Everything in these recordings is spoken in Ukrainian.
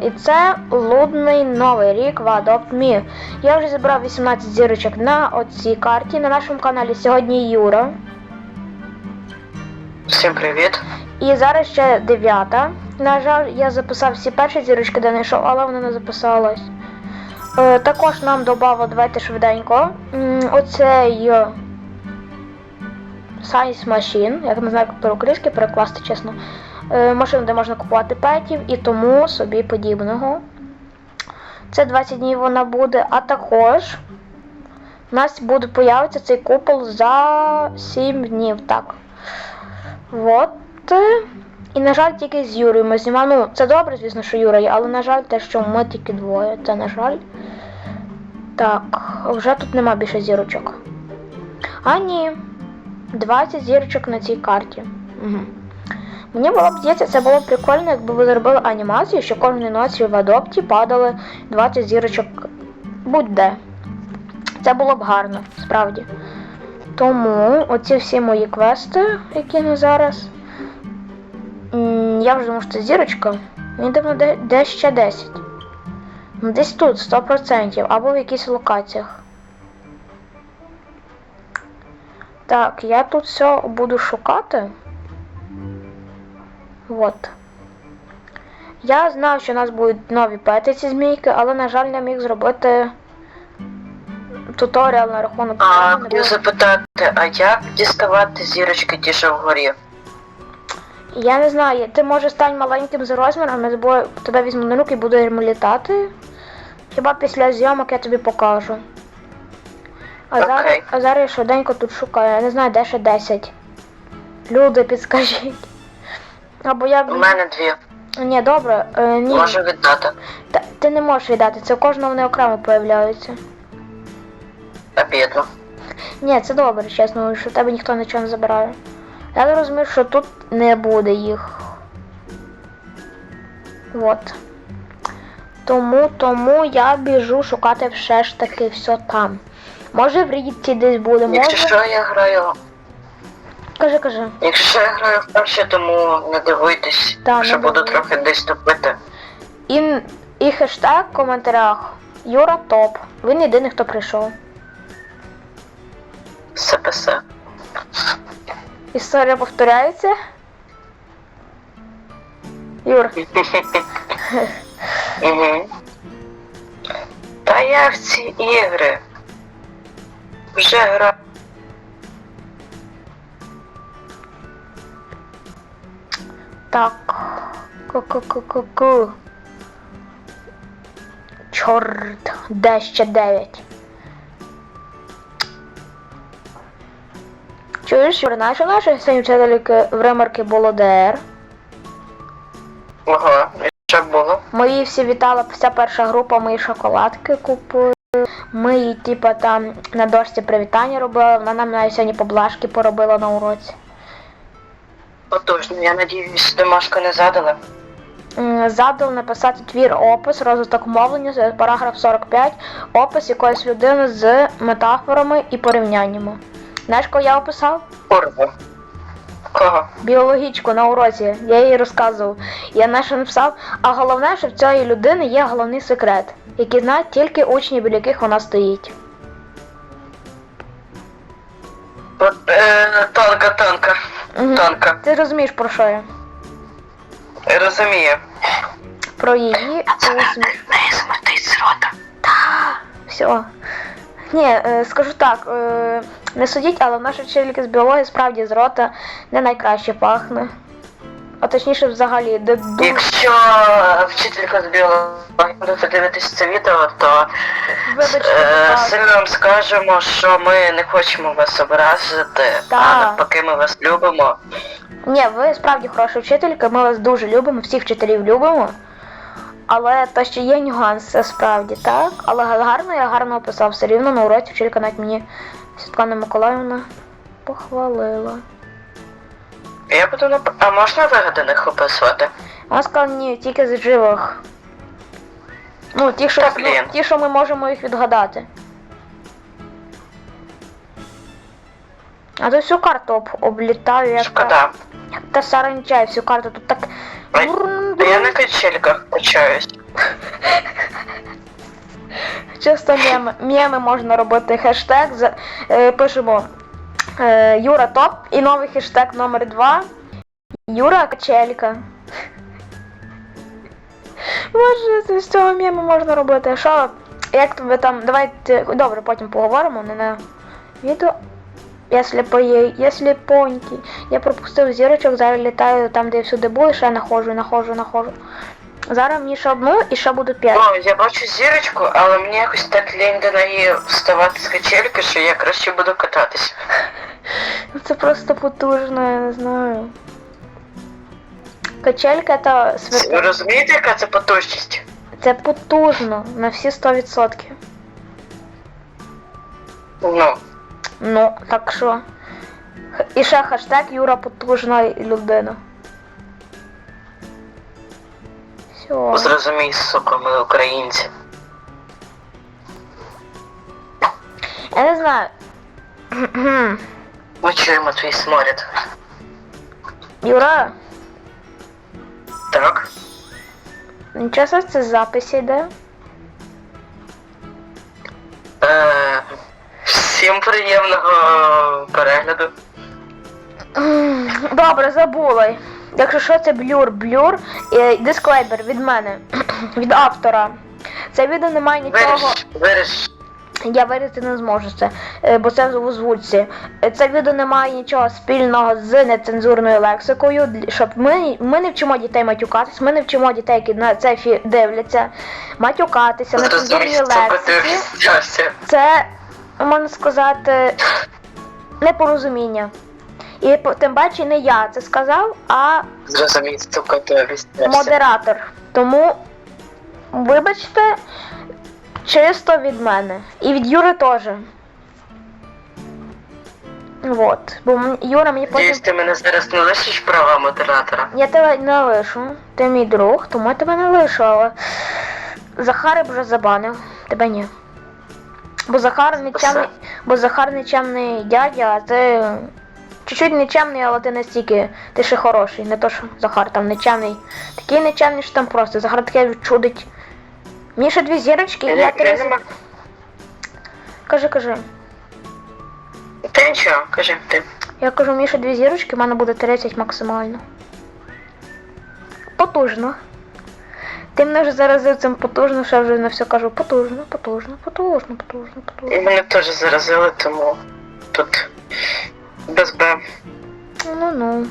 І це лудний новий рік в Adopt Me. Я вже зібрав 18 зірочок на оцій карті. На нашому каналі сьогодні Юра. Всім привіт. І зараз ще дев'ята. На жаль, я записав всі перші зірочки, де не йшов, але вона не записалась. Е, також нам додало, давайте швиденько. Оцей Science Machine, я не знаю, як по-українськи перекласти, чесно. Е, машину, де можна купувати петів і тому собі подібного. Це 20 днів вона буде, а також у нас буде появитися цей купол за 7 днів. Так. Вот. І, на жаль, тільки з Юрою ми знімаємо. Ну, це добре, звісно, що Юра є, але на жаль, те, що ми тільки двоє. Це на жаль. Так, вже тут нема більше зірочок. А ні. 20 зірочок на цій карті. Угу. Мені було б здається, це було б прикольно, якби ви зробили анімацію, що кожної ночі в адопті падали 20 зірочок будь-де. Це було б гарно, справді. Тому оці всі мої квести, які на зараз. Я вже думаю, що це зірочка. Мені дивно, де, де ще 10. Ну, Десь тут, 100%, або в якихось локаціях. Так, я тут все буду шукати. Вот. Я знав, що у нас будуть нові пети ці змійки, але, на жаль, не міг зробити туторіал на рахунок. А хотів запитати, а як діставати зірочки ті, що вгорі? Я не знаю, ти можеш стань маленьким за розміром, я з тебе візьму на руки і буду літати. Хіба після зйомок я тобі покажу. А зараз, а зараз я швиденько тут шукаю. Я не знаю, де ще 10. Люди, підскажіть. Або як. У мене дві. Ні, добре, е, ні. Можу віддати. Та, ти не можеш віддати, це у кожного вони окремо появляються. Обідно. Ні, це добре, чесно, що тебе ніхто нічого не забирає. Я не розумію, що тут не буде їх. От. Тому, тому я біжу шукати все ж таки все там. Може в Рідті десь буде, Якщо що я граю. Кажи, кажи. Якщо я граю вперше, тому не дивуйтесь, Та, не буду дивуйтесь. трохи десь тупити. І, і хештег в коментарях. Юра топ. Він єдиний, хто прийшов. СПС. Історія повторяється. Юр, Угу. Та я в ці ігри. Вже граю. Так. Ку-ку-ку-ку-ку. Чорт, де ще 9. Чуєш, у нашої сьогодні вчительки в ремарки було ДР. Ого, і що було? Ми її всі вітали, вся перша група, ми їй шоколадки купили. Ми їй, типа, там на дошці привітання робили, вона нам навіть сьогодні поблажки поробила на уроці. Отож, я надіюсь, домашку не задали. Задал написати твір опис, розвиток мовлення, параграф 45, опис якоїсь людини з метафорами і порівняннями. Знаєш, кого я описав? Курва. Кого? Біологічку на уроці, я їй розказував. Я наша написав, а головне, що в цієї людини є головний секрет, який знають тільки учні, біля яких вона стоїть. Е, тонка. Мгм. Тонка. Ти розумієш про що я? Розумію. Про її усміх. неї смертить з рота. Все. Ні, е, скажу так, е, не судіть, але наша вчителька з біології справді з рота не найкраще пахне. А точніше взагалі, де дуже Якщо вчителька з біології буде подивитись це відео, то Вибачте, е, сильно вам скажемо, що ми не хочемо вас образити, а Так. навпаки ми вас любимо. Ні, ви справді хороша вчителька, ми вас дуже любимо, всіх вчителів любимо. Але то ще є нюанс, це справді, так? Але гарно я гарно описав все рівно на уроці вчителька навіть мені Світлана Миколаївна похвалила. Я буду нап... А можна вигаданих описувати? Вона сказала, ні, тільки з живих. Ну, ті, що, Та, ну, блін. ті, що ми можемо їх відгадати. А то всю карту об, облітаю, як та, Шкода. як та саранча, всю карту тут так. Ой, Бурн, Я на качельках качаюсь. Чисто меми. Меми можна робити хештег. За, е, пишемо Юра топ і новий хештег номер 2. Юра качелька. Боже, це з цього меми можна робити. Що? Як ви там. Давайте. Добре, потім поговоримо, не на відео. Я сліпий, я сліпонький. Я пропустив зірочок, зараз літаю там, де я всюди був, і ще находжу, находжу, находжу. Зараз мені ще одну і ще буде п'ять. О, я бачу зірочку, але мені якось так лінь до неї вставати з качельки, що я краще буду кататись. Ну, Це просто потужно, я не знаю. Качелька та Ви свята. розумієте, яка це потужність? Це потужно на всі 100%. Ну, Ну, так що. І ще хештег Юра потужна людина. Все. зрозумій, сука, ми українці. Я не знаю. Ми чуємо твій сморід. Юра, Так? нічого собі це запис йде. Е, всім приємного перегляду. М, Добре, забула. Якщо що, це блюр, блюр. І дисклеймер від мене, від автора. Це відео не має нічого. Виріш. Я вирізати не зможу це, е, бо це в озвучці. Е, Це відео не має нічого спільного з нецензурною лексикою, щоб ми, ми не вчимо дітей матюкатись, ми не вчимо дітей, які на це фі дивляться, матюкатися, нецензурні лексики. Це, можна сказати, непорозуміння. І тим паче не я це сказав, а встявся. модератор. Тому, вибачте, чисто від мене. І від Юри теж. Вот. Бо Юра мені потім. Надіюсь, ти мене зараз не лишиш права модератора. Я тебе не лишу. Ти мій друг, тому я тебе не лишу, але Захар вже забанив. Тебе ні. Бо Захар нечемний. Бо Захар нечемний дядя, а ти. Чуть-чуть нечемний, але ти настільки. Ти ще хороший. Не то, що Захар там нечемний. Такий нечемний, що там просто. Захар таке відчудить. Мені ще дві зірочки, і я Я, я не 30. можу. Кажи, кажи. Та нічого, кажи ти. Я кажу, мені ще дві зірочки, в мене буде 30 максимально. Потужно. Ти мене вже заразив цим потужно, що я вже на все кажу. Потужно, потужно, потужно, потужно, І потужно. мене теж заразили, тому тут без Б. Ну ну.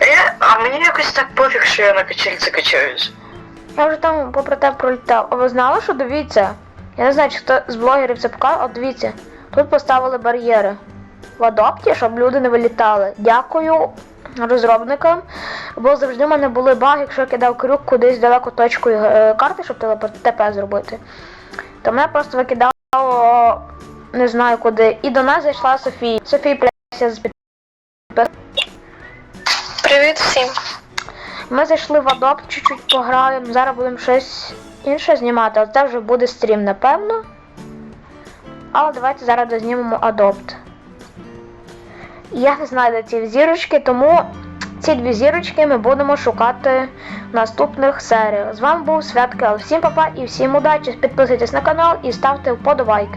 А, я, а мені якось так пофіг, що я на качельці качаюсь. Я вже там попри те пролітав. А ви знали, що дивіться? Я не знаю, чи хто з блогерів це показав, от дивіться. Тут поставили бар'єри в адопті, щоб люди не вилітали. Дякую розробникам. Бо завжди в мене були баги, якщо я кидав крюк кудись далеко точкою е, карти, щоб ТП зробити. То мене просто викидало не знаю куди. І до нас зайшла Софія. Софія пляся з. Привіт всім. Ми зайшли в Adopt, чуть-чуть пограємо. Зараз будемо щось інше знімати, але це вже буде стрім, напевно. Але давайте зараз дознімемо Adopt. Я не знаю, де ці зірочки, тому ці дві зірочки ми будемо шукати в наступних серіях. З вами був Святки, але всім папа і всім удачі. Підписуйтесь на канал і ставте вподобайки.